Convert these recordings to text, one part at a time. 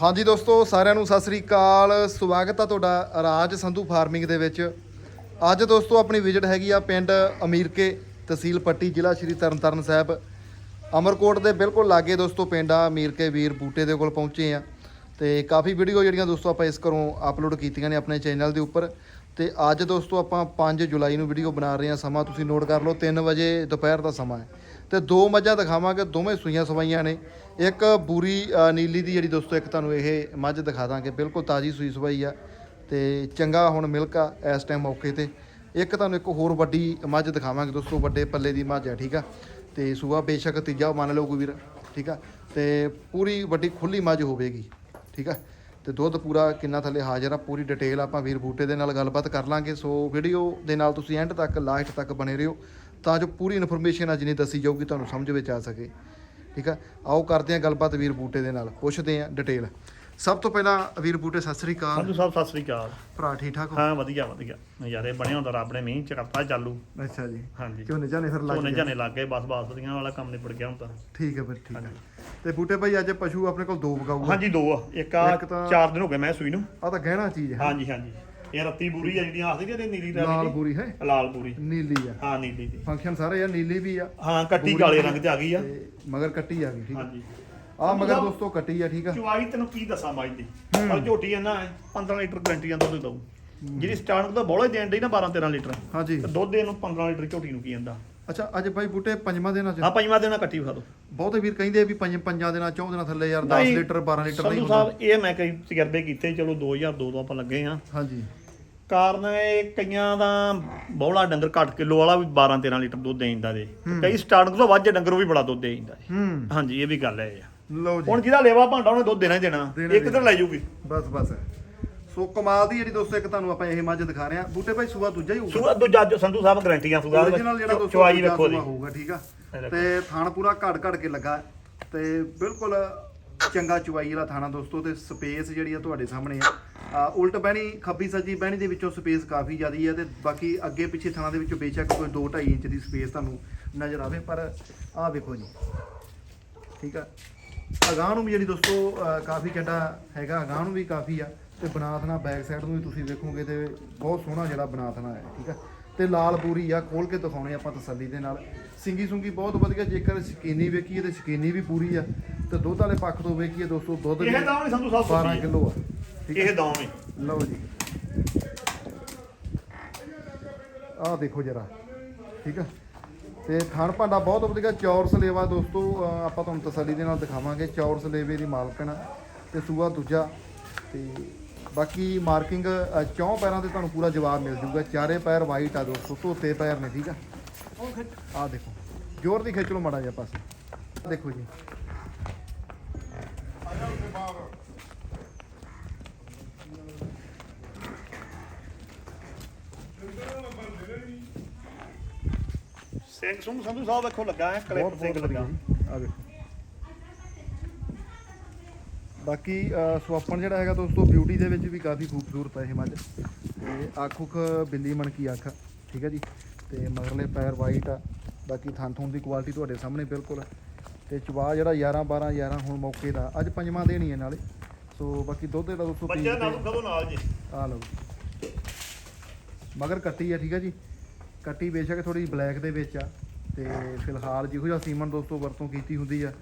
ਹਾਂਜੀ ਦੋਸਤੋ, ਸਾਰਿਆਂ ਨੂੰ ਸਤਿ ਸ੍ਰੀ ਅਕਾਲ। ਸਵਾਗਤ ਆ ਤੁਹਾਡਾ ਰਾਜ ਸੰਧੂ ਫਾਰਮਿੰਗ ਦੇ ਵਿੱਚ। ਅੱਜ ਦੋਸਤੋ, ਆਪਣੀ ਵਿਜ਼ਿਟ ਹੈਗੀ ਆ ਪਿੰਡ ਅਮੀਰਕੇ ਤਹਿਸੀਲ ਪੱਟੀ, ਜ਼ਿਲ੍ਹਾ ਸ਼੍ਰੀ ਤਰਨਤਾਰਨ ਸਾਹਿਬ। ਅਮਰਕੋਟ ਦੇ ਬਿਲਕੁਲ ਲਾਗੇ ਦੋਸਤੋ, ਪਿੰਡ ਆ ਅਮੀਰਕੇ ਵੀਰ ਬੂਟੇ ਦੇ ਕੋਲ ਪਹੁੰਚੇ ਆ। ਤੇ ਕਾਫੀ ਵੀਡੀਓ ਜਿਹੜੀਆਂ ਦੋਸਤੋ, ਆਪਾਂ ਇਸ ਘਰੋਂ ਅਪਲੋਡ ਕੀਤੀਆਂ ਨੇ ਆਪਣੇ ਚੈਨਲ ਦੇ ਉੱਪਰ। ਤੇ ਅੱਜ ਦੋਸਤੋ, ਆਪਾਂ 5 ਜੁਲਾਈ ਨੂੰ ਵੀਡੀਓ ਬਣਾ ਰਹੇ ਹਾਂ ਸਮਾਂ ਤੁਸੀਂ ਨੋਟ ਕਰ ਲਓ 3 ਵਜੇ ਦੁਪਹਿਰ ਦਾ ਸਮਾਂ ਹੈ। ਤੇ ਦੋ ਮੱਝਾਂ ਦਿਖਾਵਾਂਗੇ, ਦੋਵੇਂ ਸੂਈਆਂ ਸਵਾਈਆਂ ਨੇ। ਇੱਕ ਬੂਰੀ ਨੀਲੀ ਦੀ ਜਿਹੜੀ ਦੋਸਤੋ, ਇੱਕ ਤੁਹਾਨੂੰ ਇਹ ਮੱਝ ਦਿਖਾ ਦਾਂਗੇ। ਬਿਲਕੁਲ ਤਾਜੀ ਸੂਈ ਸਵਾਈ ਆ ਤੇ ਚੰਗਾ ਹੁਣ ਮਿਲਕ ਆ ਇਸ ਟਾਈਮ ਮੌਕੇ ਤੇ। ਇੱਕ ਤੁਹਾਨੂੰ ਇੱਕ ਹੋਰ ਵੱਡੀ ਮੱਝ ਦਿਖਾਵਾਂਗੇ ਦੋਸਤੋ, ਵੱਡੇ ਪੱਲੇ ਦੀ ਮੱਝ ਆ, ਠੀਕ ਆ? ਤੇ ਸੂਆ ਬੇਸ਼ੱਕ ਤੀਜਾ ਮੰਨ ਲਓ ਕੋਈ ਵੀਰ, ਠੀਕ ਆ? ਤੇ ਪੂਰੀ ਵੱਡੀ ਖੁੱਲੀ ਮੱਝ ਹੋਵੇਗੀ, ਠੀਕ ਆ? ਤੇ ਦੁੱਧ ਪੂਰਾ ਕਿੰਨਾ ਥੱਲੇ ਹਾਜ਼ਰ ਆ, ਪੂਰੀ ਡਿਟੇਲ ਆਪਾਂ ਵੀਰ ਬੂਟੇ ਦੇ ਨਾਲ ਗੱਲਬਾਤ ਕਰ ਲਾਂਗੇ। ਸੋ ਵੀਡੀਓ ਦੇ ਨਾਲ ਤੁਸੀਂ ਐਂਡ ਤੱਕ ਲਾਸਟ ਤੱਕ ਬਣੇ ਰਹੋ ਤਾਂ ਜੋ ਪੂਰੀ ਇਨਫੋਰਮੇਸ਼ਨ ਆ ਜਿੰਨੀ ਦੱਸੀ ਜਾਊਗੀ, ਤੁਹਾਨੂੰ ਸਮਝ ਵਿੱਚ ਆ ਸਕੇ। ਠੀਕ ਆ? ਆਓ ਕਰਦੇ ਹਾਂ ਗੱਲਬਾਤ ਵੀਰ ਬੂਟੇ ਦੇ ਨਾਲ ਪੁੱਛਦੇ ਹਾਂ ਡਿਟੇਲ ਸਭ ਤੋਂ ਪਹਿਲਾਂ ਵੀਰ ਬੂਟੇ ਸਤਿ ਸ੍ਰੀ ਅਕਾਲ। ਸੰਧੂ ਸਾਹਿਬ ਸਤਿ ਸ੍ਰੀ ਅਕਾਲ। ਭਰਾ ਠੀਕ ਠਾਕ ਹੋ? ਹਾਂ ਵਧੀਆ ਵਧੀਆ। ਨਜ਼ਾਰੇ ਬਣੇ ਹੁੰਦਾ ਰੱਬ ਨੇ ਮੀਂਹ ਚ ਕਰਤਾ ਚਾਲੂ। ਅੱਛਾ ਜੀ। ਹਾਂਜੀ। ਝੋਨੇ ਝਾਨੇ ਫਿਰ ਲੱਗ ਝੋਨੇ ਗਏ ਝਾਨੇ ਲੱਗ ਗਏ ਬਸ ਬਾਸਦੀਆਂ ਵਾਲਾ ਕੰਮ ਨਿਬੜ ਗਿਆ ਹੁਣ ਤਾਂ। ਠੀਕ ਹੈ ਫਿਰ ਠੀਕ ਹੈ ਤੇ ਬੂਟੇ ਭਾਈ ਅੱਜ ਪਸ਼ੂ ਆਪਣੇ ਕੋਲ ਦੋ ਵਗਾਊਗਾ ਹਾਂਜੀ ਦੋ ਆ। ਇੱਕ ਆ ਇੱਕ ਤਾਂ- ਚਾਰ ਦਿਨ ਹੋ ਗਏ ਮੈਂ ਸੂਈ ਨੂੰ। ਆ ਤਾਂ ਗਹਿਣਾ ਚੀਜ਼ ਹੈ। ਹਾਂਜੀ ਹਾਂਜੀ। ਇਹ ਰੱਤੀ ਬੂਰੀ ਆ ਜਿਹੜੀਆਂ ਆਖਦੇ ਨੇ ਨੀਲੀ ਲਾਲ ਰਾਵੀ ਬੂਰੀ ਹੈ। ਦੀ ਲਾਲ ਬੂਰੀ। ਨੀਲੀ ਆ। ਹਾਂ ਨੀਲੀ ਦੀ। ਫੰਕਸ਼ਨ ਸਾਰੇ ਯਾਰ ਨੀਲੀ ਵੀ ਆ। ਹਾਂ ਕੱਟੀ ਕਾਲੇ ਰੰਗ ਤੇ ਆ ਗਈ ਆ। ਤੇ ਮਗਰ ਕੱਟੀ ਆ ਗਈ ਠੀਕ ਹਾਂਜੀ। ਆ ਮਗਰ ਦੋਸਤੋ ਕੱਟੀ ਆ ਠੀਕ ਆ। ਚੁਆਈ ਤੈਨੂੰ ਕੀ ਦੱਸਾਂ ਬਾਈ ਦੀ ਪਰ ਝੋਟੀ ਇਹਨਾਂ 15 ਲੀਟਰ ਗਰੰਟੀ ਜਾਂਦਾ ਦੁੱਧ ਦਊ। ਜਿਹੜੀ ਸਟਾਰਟ ਤੋਂ ਬੋਲੇ ਦੇਣ ਡਈ ਨਾ 12 13 ਲੀਟਰ। ਹਾਂਜੀ। ਤੇ ਦੁੱਧ ਇਹਨੂੰ 15 ਲੀਟਰ ਝੋਟੀ ਨੂੰ ਕੀ ਜਾਂਦਾ ਅੱਛਾ ਅੱਜ ਭਾਈ ਬੂਟੇ ਪੰਜਵਾਂ ਦਿਨਾਂ ਚ। ਆ ਪੰਜਵਾਂ ਦਿਨ ਕੱਟੀ ਵਿਖਾ ਦੋ ਬਹੁਤੇ ਵੀਰ ਕਹਿੰਦੇ ਆ ਵੀ ਪੰਜ ਪੰਜਾਂ ਦਿਨਾਂ ਚੌਂ ਦਿਨਾਂ ਥੱਲੇ ਯਾਰ 10 ਨਹੀਂ, ਲੀਟਰ 12 ਲੀਟਰ ਨਹੀਂ ਹੁੰਦਾ। ਸਾਹਿਬ ਇਹ ਮੈਂ ਕਈ ਤਜਰਬੇ ਕੀਤੇ ਚਲੋ 2002 ਤੋਂ ਆਪਾਂ ਲੱਗੇ ਆ ਹਾਂਜੀ। ਕਾਰਨ ਇਹ ਕਈਆਂ ਦਾ ਬੌਲਾ ਡੰਗਰ ਘੱਟ ਕਿਲੋ ਵਾਲਾ ਵੀ 12 13 ਲੀਟਰ ਦੁੱਧ ਦੇ ਦਿੰਦਾ ਜੇ। ਕਈ ਸਟਾਰਟਿੰਗ ਤੋਂ ਵੱਧ ਡੰਗਰ ਉਹ ਵੀ ਬੜਾ ਦੁੱਧ ਦੇ ਦਿੰਦਾ ਜੀ। ਹੂੰ। ਹਾਂਜੀ ਇਹ ਵੀ ਗੱਲ ਹੈ ਜੀ। ਲਓ ਜੀ। ਹੁਣ ਜਿਹਦਾ ਲੇਵਾ ਭਾਂਡਾ ਉਹਨੇ ਦੁੱਧ ਦੇਣਾ ਹੀ ਦੇਣਾ। ਇੱਕ ਦਿਨ ਲੈ ਜੂਗੀ। ਬਸ ਬਸ। ਸੋ ਕਮਾਲ ਦੀ ਜਿਹੜੀ ਦੋਸਤੋ ਇੱਕ ਤੁਹਾਨੂੰ ਆਪਾਂ ਇਹ ਮੱਝ ਦਿਖਾ ਰਹੇ ਆ ਬੂਟੇ ਭਾਈ ਸੂਆ ਦੂਜਾ ਹੀ ਹੋਊਗਾ। ਸੂਆ ਦੂਜਾ ਜੋ ਸੰਧੂ ਸਾਹਿਬ ਗਰੰਟੀਆਂ ਸੂਆ origignal ਜਿਹੜਾ ਦੋਸਤੋ ਵੇਖੋ ਦੀ ਹੋਊਗਾ ਠੀਕ ਆ। ਤੇ ਥਾਣ ਪੂਰਾ ਘੜ ਘੜ ਕੇ ਲੱਗਾ। ਤੇ ਬਿਲਕੁਲ ਚੰਗਾ ਚੁਆਈ ਵਾਲਾ ਥਾਣਾ ਦੋਸਤੋ ਤੇ ਸਪੇਸ ਜਿਹੜੀ ਆ ਤੁਹਾਡੇ ਸਾਹਮਣੇ ਆ। ਉਲਟ ਬਹਿਣੀ, ਖੱਬੀ ਸੱਜੀ ਬਹਿਣੀ ਦੇ ਵਿੱਚੋਂ ਸਪੇਸ ਕਾਫੀ ਜ਼ਿਆਦੀ ਹੈ ਤੇ ਬਾਕੀ ਅੱਗੇ ਪਿੱਛੇ ਥਾਣਾ ਦੇ ਵਿੱਚੋਂ ਬੇਸ਼ੱਕ ਕੋਈ 2.5 ਇੰਚ ਦੀ ਸਪੇਸ ਤੁਹਾਨੂੰ ਨਜ਼ਰ ਆਵੇ, ਪਰ ਆਹ ਵੇਖੋ ਜੀ। ਠੀਕ ਆ? ਅਗਾਂਹ ਨੂੰ ਵੀ ਜਿਹੜੀ ਦੋਸਤੋ ਕਾਫੀ ਚੱਡਾ ਹੈਗਾ, ਅਗਾਂਹ ਨੂੰ ਵੀ ਕਾਫੀ ਆ ਤੇ ਬਨਾਥਨਾ ਬੈਕ ਸਾਈਡ ਨੂੰ ਵੀ ਤੁਸੀਂ ਵੇਖੋਗੇ ਤੇ ਬਹੁਤ ਸੋਹਣਾ ਜਿਹੜਾ ਬਨਾਥਨਾ ਹੈ, ਠੀਕ ਆ? ਤੇ ਲਾਲ ਪੂਰੀ ਆ ਖੋਲ ਕੇ ਦਿਖਾਉਣੇ ਆਪਾਂ ਤਸੱਲੀ ਦੇ ਨਾਲ। ਸਿੰਗੀ ਸੁੰਗੀ ਬਹੁਤ ਵਧੀਆ, ਜੇਕਰ ਸ਼ਕੀਨੀ ਵੇਖੀਏ ਤੇ ਸ਼ਕੀਨੀ ਵੀ ਪੂਰੀ ਆ। ਤੇ ਦੁੱਧ ਵਾਲੇ ਪੱਖ ਤੋਂ ਵੇਖੀਏ ਦੋਸਤੋ ਦੁੱਧ ਇਹ ਦਾਮ ਨਹੀਂ ਸੰਧੂ ਸਾਹਿਬ 12 ਸੋਚੀ ਕਿਲੋ ਆ। ਠੀਕ ਆ ਇਹ ਦਾਮ ਹੈ। ਲਓ ਜੀ। ਆਹ ਦੇਖੋ ਜਰਾ। ਠੀਕ ਆ। ਤੇ ਥਣ ਭਾਂਡਾ ਬਹੁਤ ਵਧੀਆ ਚੌਰ ਸਲੇਵਾ ਦੋਸਤੋ ਆਪਾਂ ਤੁਹਾਨੂੰ ਤਸੱਲੀ ਦੇ ਨਾਲ ਦਿਖਾਵਾਂਗੇ। ਚੌਰ ਸਲੇਵੇ ਦੀ ਮਾਲਕਣ ਆ ਤੇ ਸੂਆ ਦੂਜਾ। ਤੇ ਬਾਕੀ ਮਾਰਕਿੰਗ ਚੌਂ ਪੈਰਾਂ ਤੇ ਤੁਹਾਨੂੰ ਪੂਰਾ ਜਵਾਬ ਮਿਲ ਜੂਗਾ। ਚਾਰੇ ਪੈਰ ਵਾਈਟ ਆ ਦੋਸਤੋ ਧੋਤੇ ਪੈਰ ਨੇ ਠੀਕ ਆ? ਆਹ ਦੇਖੋ। ਜ਼ੋਰ ਦੀ ਖਿੱਚ ਲਓ ਮਾੜਾ ਜਿਹਾ ਪਾਸੇ। ਦੇਖੋ ਜੀ। ਸਿੰਘ ਸੁੰਘ ਸੰਧੂ ਸਾਹਿਬ ਵੇਖੋ ਲੱਗਾ ਹੈ ਕਲਿੱਪ ਬਹੁਤ ਸਿੰਘ ਬਹੁਤ ਲੱਗਾ। ਵਧੀਆ ਜੀ। ਆ ਵੇਖੋ ਬਾਕੀ ਸੁਆਪਣ ਜਿਹੜਾ ਹੈਗਾ ਦੋਸਤੋ ਬਿਊਟੀ ਦੇ ਵਿੱਚ ਵੀ ਕਾਫੀ ਖੂਬਸੂਰਤ ਹੈ ਇਹ ਮੱਝ ਤੇ ਅੱਖ ਉੱਖ ਬਿੱਲੀ ਮਣਕੀ ਅੱਖ ਠੀਕ ਹੈ ਜੀ? ਤੇ ਮਗਰਲੇ ਪੈਰ ਵਾਈਟ ਆ। ਬਾਕੀ ਥਣ ਥਣ ਦੀ ਕੁਆਲਿਟੀ ਤੁਹਾਡੇ ਸਾਹਮਣੇ ਬਿਲਕੁਲ। ਤੇ ਚਵਾ ਜਿਹੜਾ 11 12 11 ਹੁਣ ਮੌਕੇ ਦਾ ਅੱਜ ਪੰਜਵਾਂ ਦੇਣੀ ਹੈ ਨਾਲੇ। ਸੋ ਬਾਕੀ ਦੁੱਧ ਦਾ ਦੋਸਤੋ ਬੱਚਾ ਨਾਲ ਕਦੋਂ ਨਾਲ ਜੀ। ਆ ਲਓ। ਮਗਰ ਕੱਟੀ ਆ ਠੀਕ ਆ ਜੀ? ਕੱਟੀ ਬੇਸ਼ੱਕ ਥੋੜੀ ਬਲੈਕ ਦੇ ਵਿੱਚ ਆ ਤੇ ਫਿਲਹਾਲ ਜਿਹੋ ਜਿਹਾ ਸੀਮਨ ਦੋਸਤੋ ਵਰਤੋਂ ਕੀਤੀ ਹੁੰਦੀ ਆ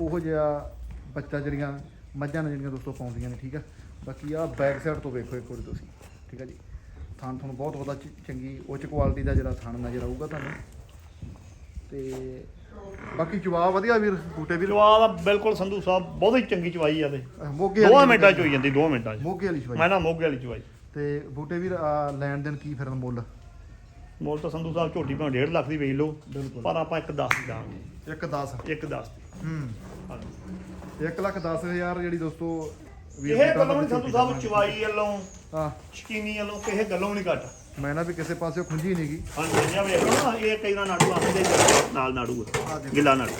ਉਹੋ ਜਿਹਾ ਬੱਚਾ ਜਿਹੜੀਆਂ ਮੱਝਾਂ ਨੇ ਜਿਹੜੀਆਂ ਦੋਸਤੋ ਪਾਉਂਦੀਆਂ ਨੇ ਠੀਕ ਆ? ਬਾਕੀ ਆ ਬੈਕ ਸਾਈਡ ਤੋਂ ਵੇਖੋ ਇੱਕ ਵਾਰੀ ਤੁਸੀਂ ਠੀਕ ਆ ਜੀ? ਥਣ ਤੁਹਾਨੂੰ ਬਹੁਤ ਬਹੁਤਾ ਚ- ਚੰਗੀ ਉੱਚ ਕੁਆਲਿਟੀ ਦਾ ਜਿਹੜਾ ਥਣ ਨਜ਼ਰ ਆਊਗਾ ਤੁਹਾਨੂੰ। ਤੇ ਬਾਕੀ ਜਵਾਬ ਵਧੀਆ ਵੀਰ ਬੂਟੇ ਵੀਰ? ਚਵਾ ਦਾ ਬਿਲਕੁਲ ਸੰਧੂ ਸਾਹਿਬ ਬਹੁਤ ਹੀ ਚੰਗੀ ਚਵਾਈ ਆ ਤੇ ਮੋਗੇ ਵਾਲੀ ਮਿੰਟਾਂ ਚ ਹੋਈ ਜਾਂਦੀ 2 ਮਿੰਟਾਂ ਚ। ਮੋਗੇ ਵਾਲੀ ਮੈਂ ਸ਼ਵਾਈ ਨਾ ਮੋਗੇ ਵਾਲੀ ਚਵਾਈ। ਤੇ ਬੂਟੇ ਵੀਰ ਲੈਣ ਦੇਣ ਕੀ ਫਿਰ ਮੁੱਲ? ਮੁੱਲ ਤਾਂ ਸੰਧੂ ਸਾਹਿਬ ਝੋਟੀ ਭਾਵੇਂ 1.5 ਲੱਖ ਦੀ ਵੇਚ ਲਓ ਬਿਲਕੁਲ। ਪਰ ਆਪਾਂ ਇੱਕ 10 ਦਾਂਗੇ 1 10 ਇੱਕ 10 ਹੂੰ। ਹਾਂਜੀ। 1 ਲੱਖ 10 ਹਜ਼ਾਰ ਜਿਹੜੀ ਦੋਸਤੋ ਵੀਰ ਇਹ ਦੀ ਗੱਲੋਂ ਨਹੀਂ ਸੰਧੂ ਸਾਹਿਬ ਚਵਾਈ ਵੱਲੋਂ ਹਾਂ। ਸ਼ਕੀਨੀ ਵੱਲੋਂ ਕਿਸੇ ਗੱਲੋਂ ਨਹੀਂ ਘੱਟ। ਮੈਂ ਨਾ ਵੀ ਕਿਸੇ ਪਾਸੇ ਖੁੰਝੀ ਨਹੀਂ ਗਈ ਹਾਂਜੀ ਜਿਹਾ ਵੇਖ ਲਓ ਨਾ ਇਹ ਕਈ ਨਾ ਨਾੜੂ ਆਉਂਦੇ ਨਾਲ ਨਾੜੂ ਆ। ਗਿੱਲਾ ਨਾੜੂ।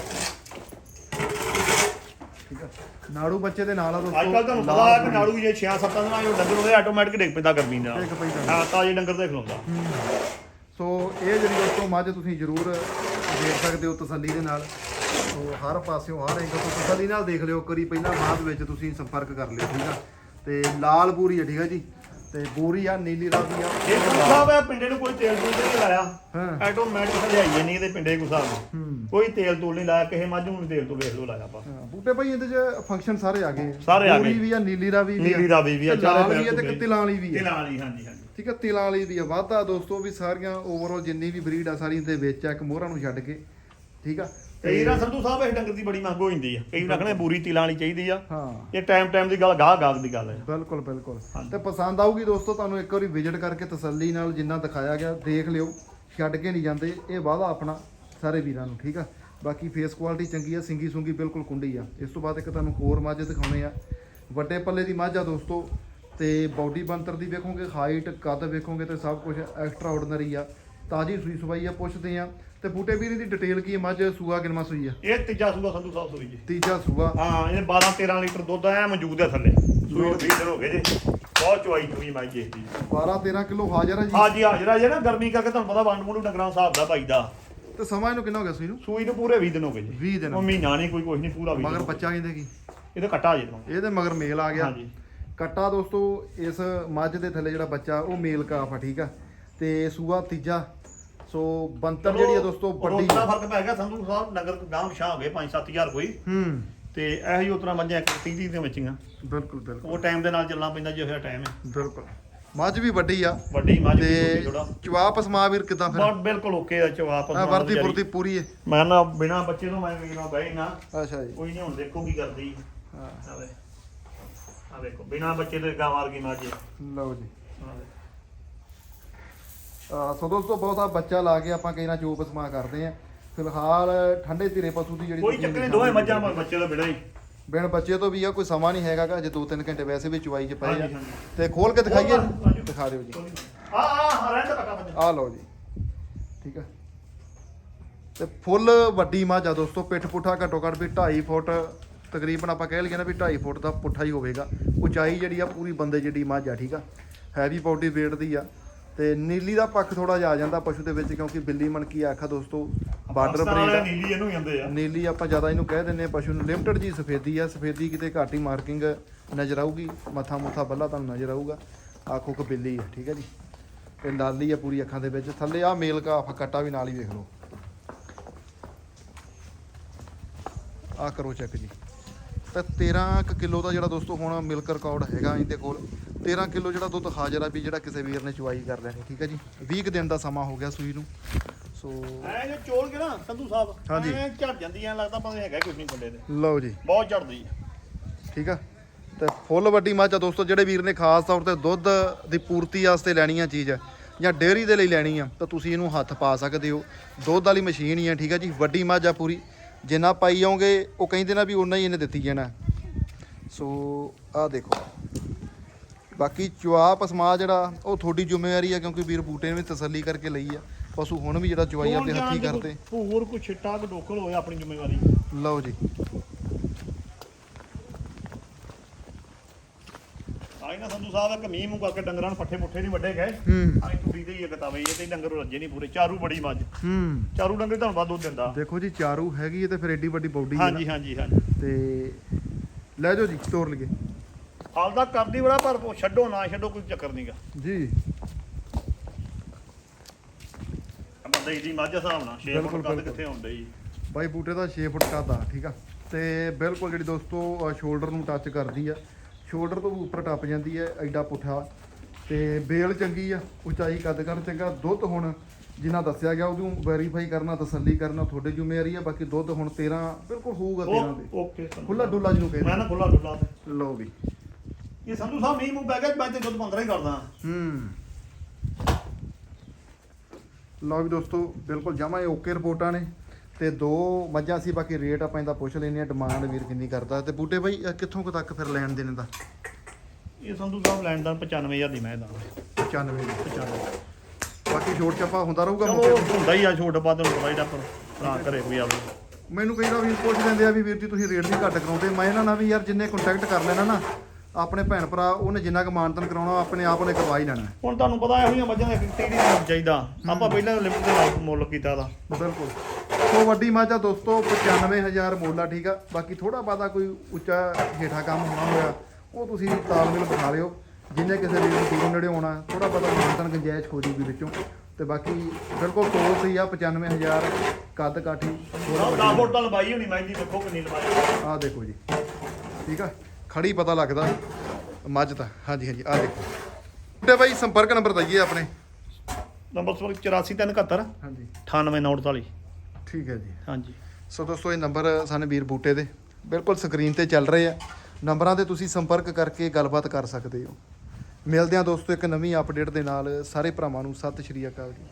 ਠੀਕ ਆ। ਨਾੜੂ ਬੱਚੇ ਦੇ ਨਾਲ ਆ ਦੋਸਤੋ। ਅੱਜ ਕੱਲ ਤੁਹਾਨੂੰ ਪਤਾ ਹੈ ਕਿ ਨਾੜੂ ਜੇ 6-7 ਦਿਨਾਂ ਜੋ ਡੰਗਰ ਉਹਦੇ ਆਟੋਮੈਟਿਕ ਡਿੱਗ ਪੈਂਦਾ ਗਰਮੀ ਨਾਲ। ਡਿੱਗ ਪੈਂਦਾ। ਹਾਂ ਤਾਂ ਜੇ ਡੰਗਰ ਤੇ ਖਲੋਂਦਾ ਸੋ ਇਹ ਜਿਹੜੀ ਦੋਸਤੋ ਮੱਝ ਤੁਸੀਂ ਜ਼ਰੂਰ ਦੇਖ ਸਕਦੇ ਹੋ ਤਸੱਲੀ ਦੇ ਨਾਲ। ਸੋ ਹਰ ਪਾਸਿਓਂ ਹਰ ਐਂਗਲ ਤੋਂ ਤਸੱਲੀ ਨਾਲ ਦੇਖ ਲਿਓ। ਕਰੀ ਪਹਿਲਾਂ ਬਾਅਦ ਵਿੱਚ ਤੁਸੀਂ ਸੰਪਰਕ ਕਰ ਲਿਓ ਠੀਕ ਆ? ਤੇ ਲਾਲ ਪੂਰੀ ਹੈ ਠੀਕ ਆ ਜੀ? ਤੇ ਬੂਰੀ ਆ ਨੀਲੀ ਰਾਵੀ ਆ। ਇਹ ਸਾਹਿਬ ਇਹ ਪਿੰਡੇ ਨੂੰ ਕੋਈ ਤੇਲ ਤੂਲ ਨਹੀਂ ਲਾਇਆ। ਹਾਂ। ਆਟੋਮੈਟਿਕ ਹਜਾਈਏ ਨਹੀਂ ਇਹਦੇ ਪਿੰਡੇ ਕੋ ਸਾਹਿਬ ਨੂੰ ਕੋਈ ਤੇਲ ਤੂਲ ਨਹੀਂ ਲਾਇਆ ਕਿਸੇ ਮੱਝ ਨੂੰ ਤੇਲ ਤੋਂ ਵੇਖ ਲੋ ਲਾਇਆ ਆਪਾਂ ਬੂਟੇ ਭਾਈ ਇਹਦੇ ਚ ਫੰਕਸ਼ਨ ਸਾਰੇ ਆ ਗਏ। ਸਾਰੇ ਆ ਬੂਰੀ ਗਏ। ਵੀ ਆ ਨੀਲੀ ਰਾਵੀ ਵੀ ਆ। ਨੀਲੀ ਰਾਵੀ ਵੀ ਆ, ਚਾਰੇ ਆ ਤੇ ਤਿਲਾਂ ਵਾਲੀ ਵੀ ਆ। ਨਾਲ ਹੀ ਹਾਂਜੀ ਹਾਂਜੀ। ਠੀਕ ਆ ਤਿਲਾਂ ਵਾਲੀ ਵੀ ਆ ਵਾਧਾ ਦੋਸਤੋ ਵੀ ਸਾਰੀਆਂ ਓਵਰਆਲ ਜਿੰਨੀ ਵੀ ਬਰੀਡ ਆ ਸਾਰੀ ਦੇ ਵਿੱਚ ਆ ਇੱਕ ਮੋਹਰਾਂ ਨੂੰ ਛੱਡ ਕੇ ਠੀਕ ਆ? ਕਈ ਨਾ ਸੰਧੂ ਸਾਹਿਬ ਇਹ ਡੰਗਰ ਦੀ ਬੜੀ ਮੰਗ ਹੋ ਜਾਂਦੀ ਆ। ਕਈ ਰੱਖਣੇ ਬੂਰੀ ਤਿਲਾਂ ਵਾਲੀ ਚਾਹੀਦੀ ਆ। ਹਾਂ। ਇਹ ਟਾਈਮ ਟਾਈਮ ਦੀ ਗੱਲ ਗਾਹ ਗਾਹ ਦੀ ਗੱਲ ਹੈ ਬਿਲਕੁਲ ਬਿਲਕੁਲ। ਤੇ ਪਸੰਦ ਆਊਗੀ ਦੋਸਤੋ ਤੁਹਾਨੂੰ ਇੱਕ ਵਾਰੀ ਵਿਜ਼ਿਟ ਕਰਕੇ ਤਸੱਲੀ ਨਾਲ ਜਿੰਨਾ ਦਿਖਾਇਆ ਗਿਆ ਦੇਖ ਲਿਓ ਛੱਡ ਕੇ ਨਹੀਂ ਜਾਂਦੇ ਇਹ ਵਾਅਦਾ ਆਪਣਾ ਸਾਰੇ ਵੀਰਾਂ ਨੂੰ ਠੀਕ ਆ? ਬਾਕੀ ਫੇਸ ਕੁਆਲਿਟੀ ਚੰਗੀ ਆ ਸਿੰਗੀ ਸੁੰਗੀ ਬਿਲਕੁਲ ਕੁੰਡੀ ਆ। ਇਸ ਤੋਂ ਬਾਅਦ ਇੱਕ ਤੁਹਾਨੂੰ ਹੋਰ ਮੱਝ ਦਿਖਾਉਣੇ ਆ। ਵੱਡੇ ਪੱਲੇ ਦੀ ਮੱਝ ਦੋਸਤੋ ਤੇ ਬਾਡੀ ਬੰਤਰ ਦੀ ਵੇਖੋਗੇ ਹਾਈਟ ਕੱਦ ਵੇਖੋਗੇ ਤੇ ਸਭ ਕੁਝ ਐਕਸਟਰਾ ਆਰਡੀਨਰੀ ਆ। ਤਾਜੀ ਸੂਈ ਸਵਾਈ ਆ ਪੁੱਛਦੇ ਆ। ਤੇ ਬੂਟੇ ਵੀਰ ਦੀ ਡਿਟੇਲ ਕੀ ਹੈ ਮੱਝ ਸੂਆ ਕਿੰਨਾ ਸੂਈ ਆ? ਇਹ ਤੀਜਾ ਸੂਆ ਸੰਧੂ ਸਾਹਿਬ ਸੂਈ ਜੀ ਤੀਜਾ ਸੂਆ। ਹਾਂ ਇਹ 12 13 ਲੀਟਰ ਦੁੱਧ ਐ ਮੌਜੂਦ ਹੈ ਥੱਲੇ। ਸੂਈ ਨੂੰ 20 ਦਿਨ ਹੋ ਗਏ ਜੀ। ਬਹੁਤ ਚੁਆਈ ਚੁਈ ਮਾਈ ਜੀ ਦੀ 12 13 ਕਿਲੋ ਹਾਜ਼ਰ ਆ ਜੀ। ਹਾਂਜੀ ਹਾਜ਼ਰਾ ਜੇ। ਨਾ ਗਰਮੀ ਕਰਕੇ ਤੁਹਾਨੂੰ ਪਤਾ ਵੰਡ ਮੁੰਡੂ ਡੰਗਰਾਂ ਹਿਸਾਬ ਦਾ ਭਾਈ ਦਾ ਤੇ ਸਮਾਂ ਇਹਨੂੰ ਕਿੰਨਾ ਹੋ ਗਿਆ ਸੂਈ ਨੂੰ? ਸੂਈ ਨੂੰ ਪੂਰੇ 20 ਦਿਨ ਹੋ ਗਏ ਜੀ। 20 ਦਿਨ। ਉਹ ਮਹੀਨਾ ਨਹੀਂ ਕੋਈ ਕੁਝ ਨਹੀਂ ਪੂਰਾ 20 ਮਗਰ ਬੱਚਾ ਕਹਿੰਦੇ ਕੀ? ਇਹਦਾ ਕੱਟਾ ਜੇ ਤੁਹਾਨੂੰ ਇਹਦੇ ਮਗਰ ਮੇਲ ਆ ਗਿਆ। ਹਾਂਜੀ। ਕੱਟਾ ਦੋਸਤੋ ਇਸ ਮੱਝ ਦੇ ਥੱਲੇ ਜਿਹੜਾ ਬੱਚਾ ਉਹ ਮੇਲ ਕਾਫ ਆ ਠੀਕ ਆ? ਤੇ ਸੂਆ ਤੀਜਾ। ਸੋ ਬੰਤਰ ਜਿਹੜੀ ਆ ਦੋਸਤੋ ਵੱਡੀ ਰੋਜ਼ ਦਾ ਫ਼ਰਕ ਪੈ ਗਿਆ ਸੰਧੂ ਸਾਹਿਬ ਨਗਰ ਗਾਂਵ ਸ਼ਾਹ ਹੋ ਗਏ 5-7000 ਕੋਈ। ਹੂੰ। ਤੇ ਇਹੋ ਹੀ ਉਤਰਾ ਮੱਝਾਂ ਇੱਕ 30 ਦੀਆਂ ਬੱਚੀਆਂ ਬਿਲਕੁਲ ਬਿਲਕੁਲ। ਉਹ ਟਾਈਮ ਦੇ ਨਾਲ ਚੱਲਣਾ ਪੈਂਦਾ ਜੋ ਹੋਇਆ ਟਾਈਮ ਹੈ ਬਿਲਕੁਲ। ਮੱਝ ਵੀ ਵੱਡੀ ਆ। ਵੱਡੀ ਮੱਝ ਵੀ ਤੇ ਛੋਟੀ ਜੋੜਾ ਚਵਾਪ ਸਮਾ ਵੀਰ ਕਿਦਾਂ ਫਿਰ? ਬਿਲਕੁਲ ਓਕੇ ਆ ਚਵਾਪ ਆ ਵਰਦੀ ਪੁਰਦੀ ਪੂਰੀ ਹੈ ਮੈਂ ਨਾ ਬਿਨਾ ਬੱਚੇ ਤੋਂ ਮੈਂ ਵੀਰੋਂ ਬਹਿ ਨਾ। ਅੱਛਾ ਜੀ। ਕੋਈ ਨਹੀਂ ਹੁਣ ਦੇਖੋ ਕੀ ਕਰਦੀ। ਹਾਂ। ਆ ਵੇਖੋ ਬਿਨਾ ਬੱਚੇ ਦੇ ਗਾਂ ਵਰਗੀ ਮੱਝ ਆ ਲਓ ਜੀ। ਵੇ। ਅਹ ਸੋ ਦੋਸਤੋ ਬਹੁਤਾ ਬੱਚਾ ਲਾ ਕੇ ਆਪਾਂ ਕਈ ਨਾ ਚੋਪ ਸਮਾ ਕਰਦੇ ਆ ਫਿਲਹਾਲ ਠੰਡੇ ਧੀਰੇ ਪਸ਼ੂ ਦੀ ਜਿਹੜੀ ਕੋਈ ਤੁਸੀਂ ਚੱਕਰ ਨਹੀਂ ਦੋਵੇਂ ਮੱਝਾਂ ਮਗਰ ਬੱਚੇ ਦਾ ਬਿੜਾ ਹੀ। ਬਿਨ ਬੱਚੇ ਤੋਂ ਵੀ ਆ ਕੋਈ ਸਮਾਂ ਨਹੀਂ ਹੈਗਾਗਾ ਅਜੇ 2-3 ਘੰਟੇ ਵੈਸੇ ਵੀ ਚੁਆਈ 'ਚ ਪਏ ਆ। ਹਾਂਜੀ, ਹਾਂਜੀ। ਤੇ ਖੋਲ ਕੇ ਦਿਖਾਈਏ। ਹਾਂਜੀ। ਦਿਖਾ ਦਿਓ ਜੀ। ਆ ਆ ਰਹਿਣ ਦਾ ਕੱਟਾ ਮੱਝ ਆ ਲਓ ਜੀ। ਠੀਕ ਆ। ਤੇ ਫੁੱਲ ਵੱਡੀ ਮੱਝ ਆ ਦੋਸਤੋ ਪਿੱਠ ਪੁੱਠਾ ਘੱਟੋ ਘੱਟ ਵੀ 2.5 ਫੁੱਟ ਤਕਰੀਬਨ ਆਪਾਂ ਕਹਿ ਲਈਏ ਨਾ ਵੀ 2.5 ਫੁੱਟ ਦਾ ਪੁੱਠਾ ਹੀ ਹੋਵੇਗਾ। ਉਚਾਈ ਜਿਹੜੀ ਆ ਪੂਰੀ ਬੰਦੇ ਜਿਹੜੀ ਮੱਝ ਆ ਠੀਕ ਆ? ਹੈਵੀ ਬਾਡੀ weight ਦੀ ਆ। ਤੇ ਨੀਲੀ ਦਾ ਪੱਖ ਥੋੜਾ ਜਿਹਾ ਆ ਜਾਂਦਾ ਪਸ਼ੂ ਦੇ ਵਿੱਚ ਕਿਉਂਕਿ ਬਿੱਲੀ ਮਣਕੀ ਆਖਾ ਦੋਸਤੋ ਬਾਰਡਰ ਬਰੀਡ ਆ। ਨੀਲੀ ਇਹਨੂੰ ਜਾਂਦੇ ਆ। ਨੀਲੀ ਆਪਾਂ ਜ਼ਿਆਦਾ ਇਹਨੂੰ ਕਹਿ ਦਿੰਨੇ ਆ ਪਸ਼ੂ ਨੂੰ। ਲਿਮਟਡ ਜੀ ਸਫੇਦੀ ਆ। ਸਫੇਦੀ ਕਿਤੇ ਘੱਟ ਹੀ ਮਾਰਕਿੰਗ ਨਜ਼ਰ ਆਊਗੀ। ਮੱਥਾ ਮੁੱਥਾ ਬੱਲਾ ਤੁਹਾਨੂੰ ਨਜ਼ਰ ਆਊਗਾ। ਆਖੋ ਕਿ ਬਿੱਲੀ ਆ ਠੀਕ ਹੈ ਜੀ? ਤੇ ਲਾਲੀ ਆ ਪੂਰੀ ਅੱਖਾਂ ਦੇ ਵਿੱਚ। ਥੱਲੇ ਆ ਮੇਲ ਕਾ ਕੱਟਾ ਵੀ ਨਾਲ ਹੀ ਵੇਖ ਲਓ। ਆ ਕਰੋ ਚੈੱਕ ਜੀ। ਤਾਂ 13 ਕੁ ਕਿਲੋ ਦਾ ਜਿਹੜਾ ਦੋਸਤੋ ਹੁਣ ਮਿਲਕ ਰਿਕਾਰਡ ਹੈਗਾ ਇਹਦੇ ਕੋਲ। 13 ਕਿਲੋ ਜਿਹੜਾ ਦੁੱਧ ਹਾਜ਼ਰ ਆ ਵੀ ਜਿਹੜਾ ਕਿਸੇ ਵੀਰ ਨੇ ਚੁਆਈ ਕਰ ਲੈਣੀ ਠੀਕ ਹੈ ਜੀ? 20 ਕੁ ਦਿਨ ਦਾ ਸਮਾਂ ਹੋ ਗਿਆ ਸੂਈ ਨੂੰ। ਸੋ ਐ ਜੇ ਚੋਲ ਕੇ ਨਾ ਸੰਧੂ ਸਾਹਿਬ ਹਾਂਜੀ। ਐ ਝੜ ਜਾਂਦੀ ਐ ਲੱਗਦਾ ਭਾਵੇਂ ਹੈਗਾ ਕੁਝ ਨਹੀਂ ਥੱਲੇ ਤੇ ਲਓ ਜੀ। ਬਹੁਤ ਝੜਦੀ ਆ। ਠੀਕ ਆ? ਤੇ ਫੁੱਲ ਵੱਡੀ ਮੱਝ ਆ ਦੋਸਤੋ ਜਿਹੜੇ ਵੀਰ ਨੇ ਖਾਸ ਤੌਰ ਤੇ ਦੁੱਧ ਦੀ ਪੂਰਤੀ ਵਾਸਤੇ ਲੈਣੀ ਆ ਚੀਜ਼ ਜਾਂ ਡੇਅਰੀ ਦੇ ਲਈ ਲੈਣੀ ਆ ਤਾਂ ਤੁਸੀਂ ਇਹਨੂੰ ਹੱਥ ਪਾ ਸਕਦੇ ਹੋ। ਦੁੱਧ ਵਾਲੀ ਮਸ਼ੀਨ ਹੀ ਆ ਠੀਕ ਆ ਜੀ? ਵੱਡੀ ਮੱਝ ਆ ਪੂਰੀ। ਜਿੰਨਾ ਪਾਈ ਜਾਓਗੇ ਉਹ ਕਹਿੰਦੇ ਨਾ ਵੀ ਉਨਾ ਹੀ ਇਹਨੇ ਦਿੱਤੀ ਜਾਣਾ। ਸੋ ਆਹ ਦੇਖੋ। ਬਾਕੀ ਚੁਆ ਪਸਮਾ ਜਿਹੜਾ ਉਹ ਤੁਹਾਡੀ ਜ਼ਿੰਮੇਵਾਰੀ ਆ ਕਿਉਂਕਿ ਵੀਰ ਬੂਟੇ ਨੇ ਵੀ ਤਸੱਲੀ ਕਰਕੇ ਲਈ ਆ। ਪਸ਼ੂ ਹੁਣ ਵੀ ਜਿਹੜਾ ਚੁਆਈ ਆਪਣੇ ਹੱਥੀ ਕਰਦੇ। ਹੋਰ ਕੋਈ ਛਿੱਟਾ ਕਿ ਡੋਕਲ ਹੋਏ ਆਪਣੀ ਜ਼ਿੰਮੇਵਾਰੀ? ਲਓ ਜੀ ਆਈ ਨਾ ਸੰਧੂ ਸਾਹਿਬ ਇੱਕ ਮੀਂਹ ਮੂੰਹ ਕਰਕੇ ਡੰਗਰਾਂ ਨੂੰ ਪੱਠੇ ਪੁੱਠੇ ਨਹੀਂ ਵੱਡੇ ਗਏ। ਹੂੰ। ਆਈ ਟੁੱਟੀ ਤੇ ਹੀ ਗਤਾਵੇ ਇਹ ਤੇ ਡੰਗਰ ਰੱਜੇ ਨਹੀਂ ਪੂਰੇ। ਚਾਰੂ ਬੜੀ ਮੱਝ। ਹੂੰ। ਚਾਰੂ ਡੰਗਰ ਤੁਹਾਨੂੰ ਵੱਧ ਦੁੱਧ ਦਿੰਦਾ ਦੇਖੋ ਜੀ ਚਾਰੂ ਹੈਗੀ ਹੈ ਤੇ ਫਿਰ ਏਡੀ ਵੱਡੀ ਬੌਡੀ ਹੈ ਨਾ। ਹਾਂਜੀ ਹਾਂਜੀ ਹਾਂਜੀ। ਤੇ ਲੈ ਜਾਓ ਜੀ ਤੋਰ ਲਈਏ। ਹਾਲ ਦਾ ਕਰਦੀ ਬੜਾ ਪਰ ਉਹ ਛੱਡੋ ਨਾ ਛੱਡੋ ਕੋਈ ਚੱਕਰ ਨਹੀਂਗਾ ਜੀ। ਬੰਦੇ ਦੀ ਮੱਝ ਹਿਸਾਬ ਨਾਲ 6 ਬਿਲਕੁਲ, ਫੁੱਟ ਕੱਦ ਬਿਲਕੁਲ। ਕਿੱਥੇ ਹੁੰਦੇ ਜੀ। ਬਾਈ ਬੂਟੇ ਦਾ 6 ਫੁੱਟ ਕੱਦ ਆ ਠੀਕ ਆ। ਤੇ ਬਿਲਕੁਲ ਜਿਹੜੀ ਦੋਸਤੋ ਸ਼ੋਲਡਰ ਨੂੰ ਟੱਚ ਕਰਦੀ ਆ। ਸ਼ੋਲਡਰ ਤੋਂ ਉੱਪਰ ਟੱਪ ਜਾਂਦੀ ਹੈ ਐਡਾ ਪੁੱਠਾ। ਤੇ ਬੇਲ ਚੰਗੀ ਆ ਉਚਾਈ ਕੱਦ ਕਰ ਚੰਗਾ। ਦੁੱਧ ਹੁਣ ਜਿੰਨਾ ਦੱਸਿਆ ਗਿਆ ਉਹਨੂੰ ਵੈਰੀਫਾਈ ਕਰਨਾ ਤਸੱਲੀ ਕਰਨਾ ਤੁਹਾਡੀ ਜ਼ਿੰਮੇਵਾਰੀ ਆ। ਬਾਕੀ ਦੁੱਧ ਹੁਣ 13 ਬਿਲਕੁਲ ਹੋਊਗਾ 13 ਦੇ। ਓਕੇ ਖੁੱਲਾ ਡੁੱਲਾ ਜਿਹਨੂੰ ਮੈਂ ਕਹਿੰਦੇ ਨਾ ਖੁੱਲਾ ਡੁੱਲਾ ਤੇ। ਲਓ ਵੀ। ਇਹ ਸੰਧੂ ਸਾਹਿਬ ਮੀਂਹ ਮੂੰਹ ਪੈ ਗਿਆ ਮੈਂ ਤੇ ਦੁੱਧ 15 ਹੀ ਕਰਦਾ। ਹੂੰ। ਲਓ ਵੀ ਦੋਸਤੋ ਬਿਲਕੁਲ ਜਮਾ ਇਹ ਓਕੇ ਰਿਪੋਰਟਾਂ ਨੇ। ਤੇ ਦੋ ਮੱਝਾਂ ਸੀ ਬਾਕੀ ਰੇਟ ਆਪਾਂ ਇਹਦਾ ਪੁੱਛ ਲੈਨੇ ਆ ਡਿਮਾਂਡ ਵੀਰ ਕਿੰਨੀ ਕਰਦਾ ਤੇ ਬੂਟੇ ਬਾਈ ਕਿੱਥੋਂ ਕੁ ਤੱਕ ਫਿਰ ਲੈਣ ਦੇਣ ਦਾ ਇਹ ਸੰਧੂ ਸਾਹਿਬ ਲੈਣ ਦਾ 95000 ਦੀ ਮੈਂ ਦਾ 95 ਦੀ। 95 ਬਾਕੀ ਛੋਟ ਚੱਪਾ ਹੁੰਦਾ ਰਹੂਗਾ ਚਲੋ ਮੌਕੇ ਤੇ ਹੁੰਦਾ ਹੀ ਆ ਛੋਟ ਪਾ ਤੁਹਾਨੂੰ ਪਤਾ ਜਿਹੜਾ ਪਰ ਭਰਾ ਘਰੇ ਕੋਈ ਆਵੇ ਮੈਨੂੰ ਕਈ ਵਾਰ ਵੀ ਪੁੱਛ ਲੈਂਦੇ ਆ ਵੀ ਵੀਰ ਜੀ ਤੁਸੀਂ ਰੇਟ ਨਹੀਂ ਘੱਟ ਕਰਾਉਂਦੇ। ਮੈਂ ਇਹਨਾਂ ਨਾਲ ਵੀ ਯਾਰ ਜਿੰਨੇ ਕੰਟੈਕਟ ਕਰ ਲੈਣਾ ਨਾ ਆਪਣੇ ਭੈਣ ਭਰਾ ਉਹਨੇ ਜਿੰਨਾ ਕੁ ਮਾਨਤਨ ਕਰਾਉਣਾ ਆਪਣੇ ਆਪ ਉਹਨੇ ਕਰਵਾ ਹੀ ਲੈਣਾ। ਹੁਣ ਤੁਹਾਨੂੰ ਪਤਾ ਇਹੋ ਜਿਹੀਆਂ ਮੱਝਾਂ ਦਾ ਇੱਕ ਟੀੜੀ ਚਾਹੀਦਾ। ਆਪਾਂ ਪਹਿਲਾਂ ਲਿਮਟ ਦੇ ਨਾਲ ਮੁੱਲ ਕੀਤਾ ਦਾ ਬਿਲਕੁਲ। ਸੋ ਵੱਡੀ ਮੱਝ ਆ ਦੋਸਤੋ 95000 ਮੁੱਲ ਆ ਠੀਕ ਆ। ਬਾਕੀ ਥੋੜਾ ਬਾਦਾ ਕੋਈ ਉੱਚਾ ਹੇਠਾ ਕੰਮ ਹੋਣਾ ਹੋਇਆ ਉਹ ਤੁਸੀਂ ਤਾਲਮੇਲ ਬਿਠਾ ਲਿਓ। ਜਿੰਨੇ ਕਿਸੇ ਨੂੰ ਦੂਰੋਂ ਨੇੜੇ ਆਉਣਾ ਥੋੜਾ ਬਾਦਾ ਮਾਨਤਨ ਗੁੰਜਾਇਸ਼ ਹੋ ਜੂਗੀ ਵਿੱਚੋਂ। ਤੇ ਬਾਕੀ ਬਿਲਕੁਲ ਕੋਲ ਸਹੀ ਆ 95000 ਕੱਦ ਕਾਠੀ ਥੋੜਾ ਉਹ 10 ਫੁੱਟ ਲੰਬਾਈ ਹੋਣੀ ਮੈਂ ਦੀ ਦੇਖੋ ਕਿੰਨੀ ਲੰਬਾਈ ਆ ਦੇਖੋ ਜੀ। ਠੀਕ ਆ? ਖੜੀ ਪਤਾ ਲੱਗਦਾ ਮੱਝ ਤਾਂ। ਹਾਂਜੀ ਹਾਂਜੀ ਆ ਦੇਖੋ। ਤੇ ਬਾਈ ਸੰਪਰਕ ਨੰਬਰ ਦਈਏ ਆਪਣੇ। ਨੰਬਰ 84371 ਹਾਂਜੀ। 9849 ਠੀਕ ਹੈ ਜੀ। ਹਾਂਜੀ। ਸੋ ਦੋਸਤੋ ਇਹ ਨੰਬਰ ਸਾਨੂੰ ਵੀਰ ਬੂਟੇ ਦੇ। ਬਿਲਕੁਲ ਸਕਰੀਨ ਤੇ ਚੱਲ ਰਹੇ ਆ। ਨੰਬਰਾਂ ਤੇ ਤੁਸੀਂ ਸੰਪਰਕ ਕਰਕੇ ਗੱਲਬਾਤ ਕਰ ਸਕਦੇ ਹੋ। ਮਿਲਦੇ ਆ ਦੋਸਤੋ ਇੱਕ ਨਵੀਂ ਅਪਡੇਟ ਦੇ ਨਾਲ। ਸਾਰੇ ਭਰਾਵਾਂ ਨੂੰ ਸਤਿ ਸ਼੍ਰੀ ਅਕਾਲ ਜੀ।